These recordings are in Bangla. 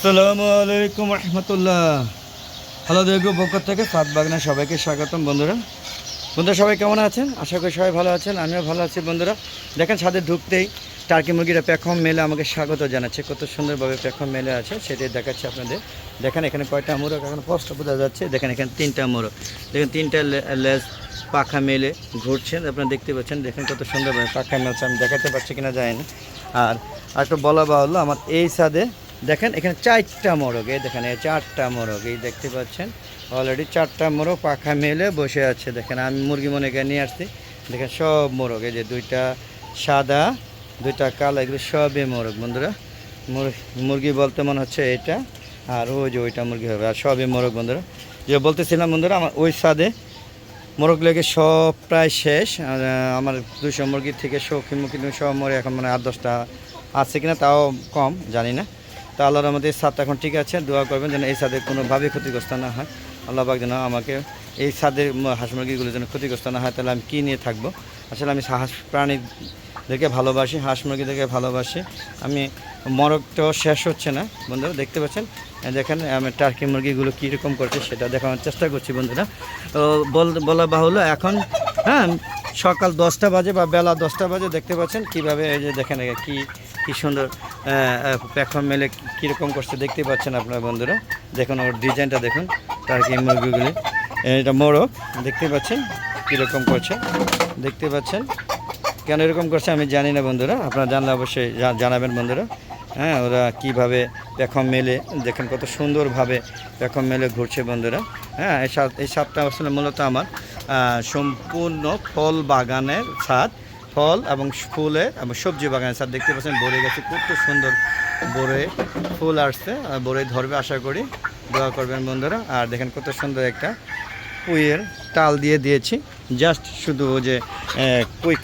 আসসালামু আলাইকুম রহমতুল্লাহ। হ্যালো দেখব বকর থেকে সাত বাগনা সবাইকে স্বাগতম বন্ধুরা। বন্ধুরা, সবাই কেমন আছেন? আশা করি সবাই ভালো আছেন, আমিও ভালো আছি বন্ধুরা। দেখেন, ছাদে ঢুকতেই টার্কি মুরগিরা পেখম মেলে আমাকে স্বাগত জানাচ্ছে। কত সুন্দরভাবে পেখম মেলে আছে, সেটাই দেখাচ্ছে আপনাদের। দেখেন, এখানে কয়টা মোরগ এখন স্পষ্ট বোঝা যাচ্ছে। দেখেন, এখানে তিনটা মোরগ। দেখেন, তিনটা লেজ, পাখা মেলে ঘুরছেন আপনারা দেখতে পাচ্ছেন, দেখেন কত সুন্দরভাবে পাখা মেলছে। আমি দেখাতে পারছি কিনা যায় না। আর আর একটু বলা বাহুল্য, আমার এই ছাদে দেখেন, এখানে চারটা মোরগ, এই দেখেন, এই চারটা মোরগ, এই দেখতে পাচ্ছেন? অলরেডি চারটা মোরগ পাখা মেলে বসে আছে, দেখেন, আমি মুরগি মনে করে নিয়ে আসছি। দেখেন, সব মোরগ, এই যে দুইটা সাদা, দুইটা কালো, এগুলো সবই মোরগ, বন্ধুরা। মুর- মুরগি বলতে মনে হচ্ছে এটা, আর ওই যে ওইটা মুরগি হবে, আর সবই মোরগ, বন্ধুরা। যে বলতেছিলাম, বন্ধুরা, আমার ওই সাদে মোরগ লেগে সব প্রায় শেষ আমার দুশো মুরগির থেকে শৌখিন মুরগি সব মরে এখন মানে আট দশটা আছে কিনা, তাও কম, জানি না। তা আল্লাহর আমাদের সাদটা এখন ঠিক আছে, দোয়া করবেন যেন এই সাদের কোনোভাবে ক্ষতিগ্রস্ত না হয়। আল্লাহ পাক যেন আমাকে এই সাদের হাঁস মুরগিগুলো যেন ক্ষতিগ্রস্ত না হয়, তাহলে আমি কী নিয়ে থাকব? আসলে আমি হাঁস প্রাণীদেরকে ভালোবাসি, হাঁস মুরগিদেরকে ভালোবাসি। আমি মরগটাও শেষ হচ্ছে না, বন্ধুরা, দেখতে পাচ্ছেন? দেখেন, আমি টার্কি মুরগিগুলো কীরকম করছে সেটা দেখানোর চেষ্টা করছি, বন্ধুরা। তো বল- বাহুল্য, এখন হ্যাঁ সকাল দশটা বাজে বা বেলা দশটা বাজে দেখতে পাচ্ছেন কীভাবে, এই যে দেখেন কি কি সুন্দর প্ল্যাটফর্ম মেলে কীরকম করছে দেখতে পাচ্ছেন আপনার বন্ধুরা। দেখুন ওর ডিজাইনটা দেখুন টার্কি মুরগিগুলি এটা মোরগ দেখতে পাচ্ছেন কীরকম করছে? দেখতে পাচ্ছেন কেন এরকম করছে আমি জানি না বন্ধুরা, আপনারা জানলে অবশ্যই জানাবেন বন্ধুরা। হ্যাঁ ওরা কীভাবে পেখম মেলে, দেখেন কত সুন্দরভাবে পেখম মেলে ঘুরছে বন্ধুরা। হ্যাঁ এই সাত এই সাতটা আসলে মূলত আমার সম্পূর্ণ ফল বাগানের ছাদ। ফল এবং ফুলে এবং সবজি বাগানের ছাদ দেখতে পাচ্ছেন বরে গেছে কত সুন্দর বরে ফুল আসছে বরে ধরবে আশা করি। দোয়া করবেন বন্ধুরা। আর দেখেন কত সুন্দর একটা পুইয়ের তাল দিয়ে দিয়েছি। জাস্ট শুধু যে পুই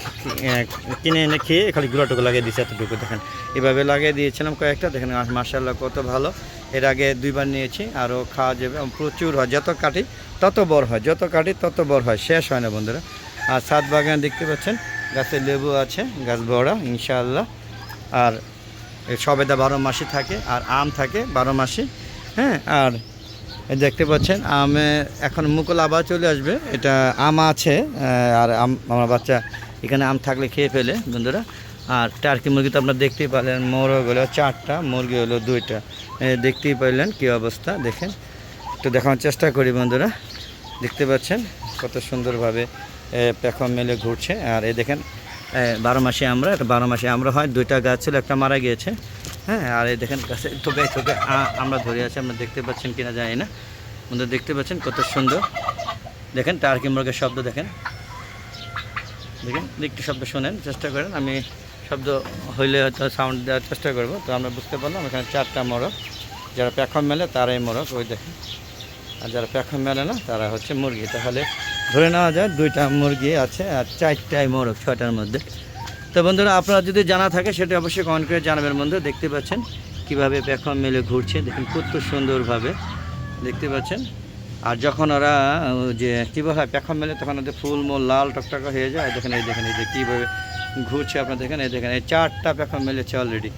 কিনে এনে খেয়ে খালি গুঁড়াটুকু লাগিয়ে দিয়েছি এতটুকু। দেখেন, এভাবে লাগিয়ে দিয়েছিলাম কয়েকটা। দেখেন মার্শাল্লাহ কত ভালো। এর আগে দুইবার নিয়েছি, আরও খাওয়া যাবে প্রচুর হয়। যত কাটি, তত বড় হয়। যত কাটি, তত বড় হয়। শেষ হয় না বন্ধুরা। আর ছাদ বাগান দেখতে পাচ্ছেন গাছে লেবু আছে, গাছ বড়, ইনশাআল্লাহ। আর সবেদা বারো মাসই থাকে, আর আম থাকে বারো মাসই হ্যাঁ? আর দেখতে পাচ্ছেন, আমে এখন মুকুল আবার চলে আসবে। এটা আম আছে আর আম, আমার বাচ্চা এখানে আম থাকলে খেয়ে ফেলে, বন্ধুরা। আর টার্কি মুরগি তো আপনারা দেখতেই পারলেন, মোরগ হলো চারটা, মুরগি হলো দুইটা। দেখতেই পারলেন কী অবস্থা, দেখেন। একটু দেখানোর চেষ্টা করি, বন্ধুরা। দেখতে পাচ্ছেন কত সুন্দরভাবে পেখম মেলে ঘুরছে। আর এই দেখেন বারো মাসে আমরা একটা বারো মাসে আমরা হয়, দুইটা গাছ ছিল, একটা মারা গিয়েছে। হ্যাঁ আর এই দেখেন, গাছে থোকে থোকে আমরা ধরে আছি, আমরা দেখতে পাচ্ছেন কিনা জানি না। বন্ধু দেখতে পাচ্ছেন কত সুন্দর। দেখেন টার্কি মুরগের শব্দ দেখেন। দেখেন, একটু শব্দ শোনেন, চেষ্টা করেন। আমি শব্দ হইলে হয়তো সাউন্ড দেওয়ার চেষ্টা করব। তো আমরা বুঝতে পারলাম, এখানে চারটা মোরগ। যারা প্যাখম মেলে, তারাই মোরগ, ওই দেখেন। আর যারা প্যাখম মেলে না, তারা হচ্ছে মুরগি। তাহলে ধরে নেওয়া যায়, দুইটা মুরগি আছে আর চারটাই মোরগ, ছয়টার মধ্যে। তো বন্ধুরা, আপনারা যদি জানা থাকে, সেটা অবশ্যই কমেন্ট করে জানাবেন বন্ধু। দেখতে পাচ্ছেন কীভাবে পেখম মেলে ঘুরছে। দেখুন, কত সুন্দরভাবে দেখতে পাচ্ছেন। আর যখন ওরা যে কী বলা হয় পেখম মেলে, তখন ওদের ফুল মোল লাল টকটকা হয়ে যায়। দেখেন, এই দেখেন, এই যে কীভাবে ঘুরছে আপনারা দেখেন, এই দেখেন, এই চারটা পেখম মেলেছে অলরেডি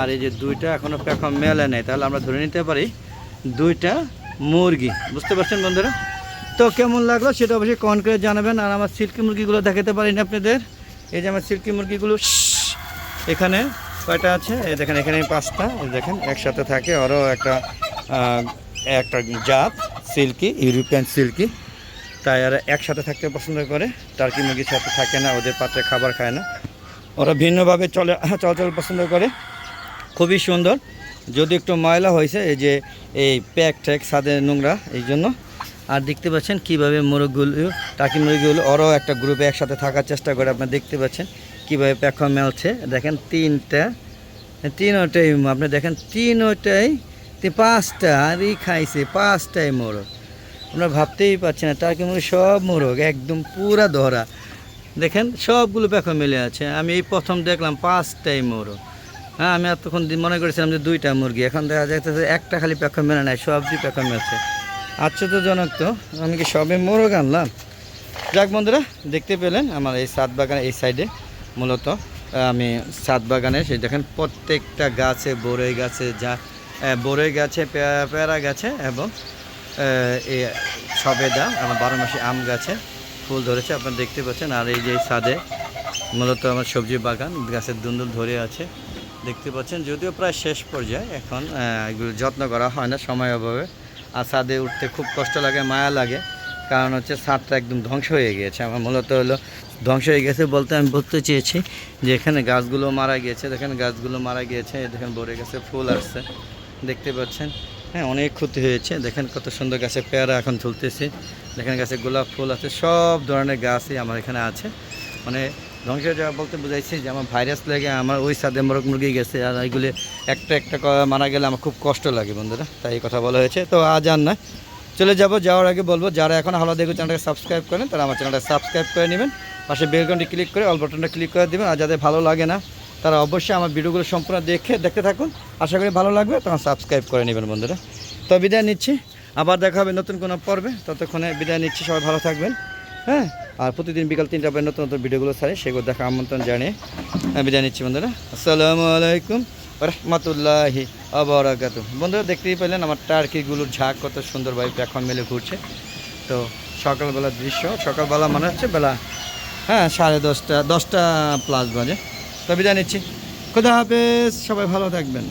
আর এই যে দুইটা এখনও পেখম মেলে নেই, তাহলে আমরা ধরে নিতে পারি দুইটা মুরগি। বুঝতে পারছেন বন্ধুরা? তো কেমন লাগল সেটা অবশ্যই কমেন্ট করে জানাবেন। আর আমার সিল্কি মুরগিগুলো দেখাতে পারিনি আপনাদের। এই যে আমার সিল্কি মুরগিগুলো এখানে কয়টা আছে? এই দেখেন, এখানে পাঁচটা। দেখেন, একসাথে থাকে আরও একটা একটা জাত সিল্কি, ইউরোপিয়ান সিল্কি। তাই আর একসাথে থাকতে পছন্দ করে। টার্কি মুরগির সাথে থাকে না, ওদের পাত্রে খাবার খায় না। ওরা ভিন্নভাবে চলে, চলাচল পছন্দ করে। খুবই সুন্দর। যদি একটু ময়লা হয়েছে, এই যে এই প্যাক ট্যাক সাদে নোংরা, এই জন্য আর দেখতে পাচ্ছেন কীভাবে মোরগগুলো, টাকি মুরগিগুলো, ওরাও একটা গ্রুপে একসাথে থাকার চেষ্টা করে আপনারা দেখতে পাচ্ছেন কীভাবে প্যাক মেলছে। দেখেন তিনটা, তিনোটাই আপনি দেখেন তিনোটাই পাঁচটা আরই খাইছে, পাঁচটাই মোরগ। আমরা ভাবতেই পারছি না, টাকি মুরগি সব মোরগ, একদম পুরা ধরা। দেখেন সবগুলো প্যাক মেলে আছে, আমি এই প্রথম দেখলাম পাঁচটাই মোরগ। হ্যাঁ আমি এতক্ষণ মনে করেছিলাম যে দুইটা মুরগি, এখন দেখা যাইতেছে একটা খালি প্যাক মেলে নাই, সবজি প্যাক মেলছে। আশ্চর্যজনক তো। আমি কি সবে মোরগ আনলাম? যাক বন্ধুরা, দেখতে পেলেন আমার এই সাত বাগান এই সাইডে মূলত। আমি সাত বাগানে, সেই দেখেন প্রত্যেকটা গাছে, বড়ই গাছে যা বড়ই গাছে পেয়ারা গাছে এবং এই সবেদা আমার বারো মাসে আম গাছে ফুল ধরেছে, আপনারা দেখতে পাচ্ছেন। আর এই যে ছাদে মূলত আমার সবজি বাগান, গাছের দুন্দুল ধরে আছে, দেখতে পাচ্ছেন। যদিও প্রায় শেষ পর্যায়ে, এখন এগুলো যত্ন করা হয় না সময় অভাবে। আর ছাদে উঠতে খুব কষ্ট লাগে, মায়া লাগে। কারণ হচ্ছে ছাদটা একদম ধ্বংস হয়ে গিয়েছে। আমার মূলত হলো ধ্বংস হয়ে গেছে বলতে আমি বলতে চেয়েছি যে এখানে গাছগুলো মারা গিয়েছে, দেখেন গাছগুলো মারা গিয়েছে দেখেন বড়ে গেছে, ফুল আসছে। দেখতে পাচ্ছেন? হ্যাঁ অনেক ক্ষতি হয়েছে। দেখেন কত সুন্দর গাছে পেয়ারা এখন তুলতেছি। দেখেন গাছে গোলাপ ফুল আছে, সব ধরনের গাছই আমার এখানে আছে। মানে ধ্বংস হয়ে যাওয়া বলতে বুঝাইছি যে আমার ভাইরাস লেগে আমার ওই সাদে মোরগ মুরগি গেছে, আর এইগুলি একটা একটা মারা গেলে আমার খুব কষ্ট লাগে বন্ধুরা, তাই এই কথা বলা হয়েছে। তো আজ আর না চলে যাব, যাওয়ার আগে বলব, যারা এখন হালা দেখো চ্যানেলটাকে সাবস্ক্রাইব করেন, তারা আমার চ্যানেলটা সাবস্ক্রাইব করে নেবেন। পাশে বেলকনটি ক্লিক করে অল বাটনটা ক্লিক করে দেবেন, আর যাদের ভালো লাগে না, তারা অবশ্যই আমার ভিডিওগুলো সম্পূর্ণ দেখে, দেখতে থাকুন। আশা করি ভালো লাগবে, তখন সাবস্ক্রাইব করে নেবেন বন্ধুরা। তো বিদায় নিচ্ছি, আবার দেখা হবে নতুন কোনো পর্বে, ততক্ষণে বিদায় নিচ্ছি, সবাই ভালো থাকবেন। হ্যাঁ আর প্রতিদিন বিকাল তিনটা পরে নতুন নতুন ভিডিওগুলো ছাড়ে, সেগুলো দেখা আমন্ত্রণ জানিয়ে আমি নিচ্ছি বন্ধুরা। আসসালামু আলাইকুম রহমতুল্লাহি আবরাকাতু বন্ধুরা, দেখতেই পেলেন আমার টার্কিগুলোর ঝাঁক কত সুন্দরভাবে এখন মেলে ঘুরছে। তো সকালবেলার দৃশ্য, সকালবেলা মনে হচ্ছে বেলা হ্যাঁ সাড়ে দশটা দশটা প্লাস বাজে। তো বিদায় নিচ্ছি খুদা হাফেজ, সবাই ভালো থাকবেন।